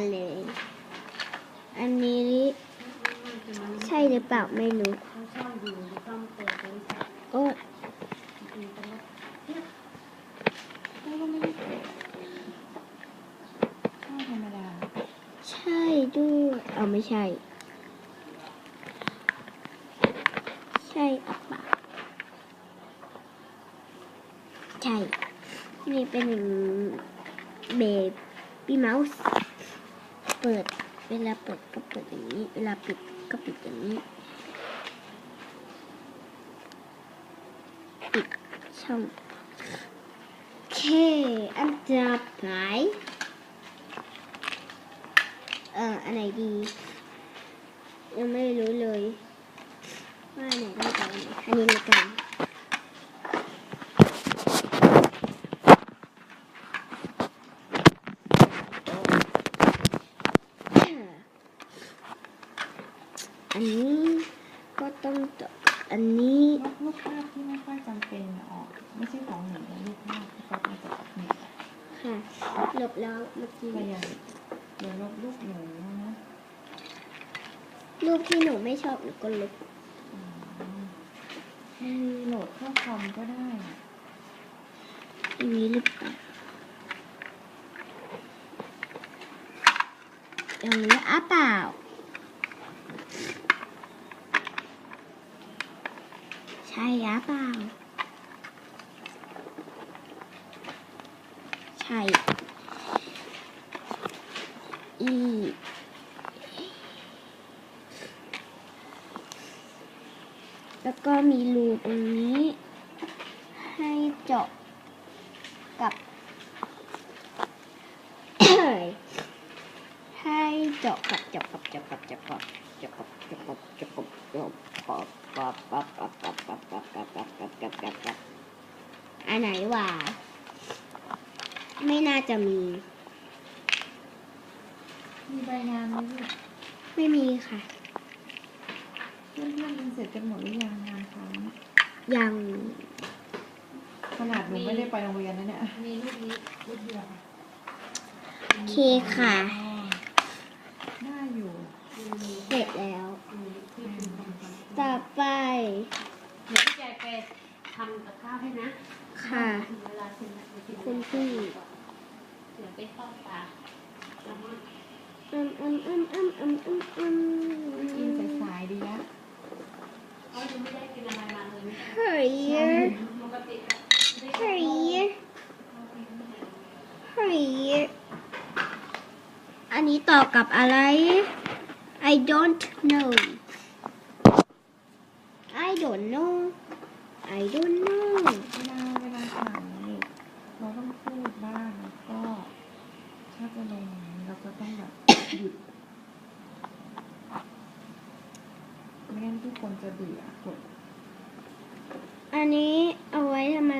ันเลย อันนี้ใช่หรือเปล่าไม่รู้โอ้ใช่ด้วยเอาไม่ใช่ ใช่อัปะใช่ นี่เป็นเบบี้เมาส์ เปิด เวลาเปิดก็เปิดอย่างนี้ เวลาปิดก็ปิดอย่างนี้ ปิดช่องโอเค อันต่อไปเอ่ออันไหนดี ยังไม่รู้เลย ว่าอันไหนด้ก่อนอันนี้ละกัน อันนี้ก็ต้องต่ออันนี้ลบรูปภาพที่ไม่ค่อยจำเป็นออก ไม่ใช่ของหนูนะรูปภาพที่ก็มาจากเน็ตอะค่ะลบแล้วเมื่อกี้แต่อย่าอย่าลบรูปหนูนะรูปที่หนูไม่ชอบหนูก็ลบอืมมีโหลดเข้าคอมก็ได้อะอย่างนี้หรือเปล่าอย่างนี้อะเปล่า ใช่อะเปล่า ใช่ อีแล้วก็มีรูตรงนี้ ให้เจาะกับให้เจาะกับเจาะกับเจาะกับเจาะกับ อันไหนวะไม่น่าจะมี มีใบงานไหมลูกไม่มีค่ะ เพื่อนเพื่อนเสร็จกันหมดหรือยังงานเขงยังขนาดหนูไม่ได้ไปโรงเรียนนะเนี่ย มีรูปนี้รูปเดียวโอเคค่ะ เสร็จแล้วมีที่คุณทำทำต่อไป เดี๋ยวพี่แจไปทำกับข้าวให้นะค่ะถึงเวลาคุณนะเดี๋ยวคุณพี่เดี๋ยวไปทอดปลาแล้วก็อืมอืมอืมอืมอืมอืมอืมกินสายๆดีละเขายังไม่ได้กินอะไรมาเลยไม่ใช่เฮ้ยปกติก็ไม่ได้เฮ้ยเฮ้ยอันนี้ต่อกับอะไร I don't know I don't know I don't know เวลาเวลาถ่ายเราต้องพูดบ้างแล้วก็ถ้าจะลงเราก็ต้องแบบหยุดไม่งั้นทุกคนจะเบื่อกดอันนี้เอาไว้ทำอะไรอะหนู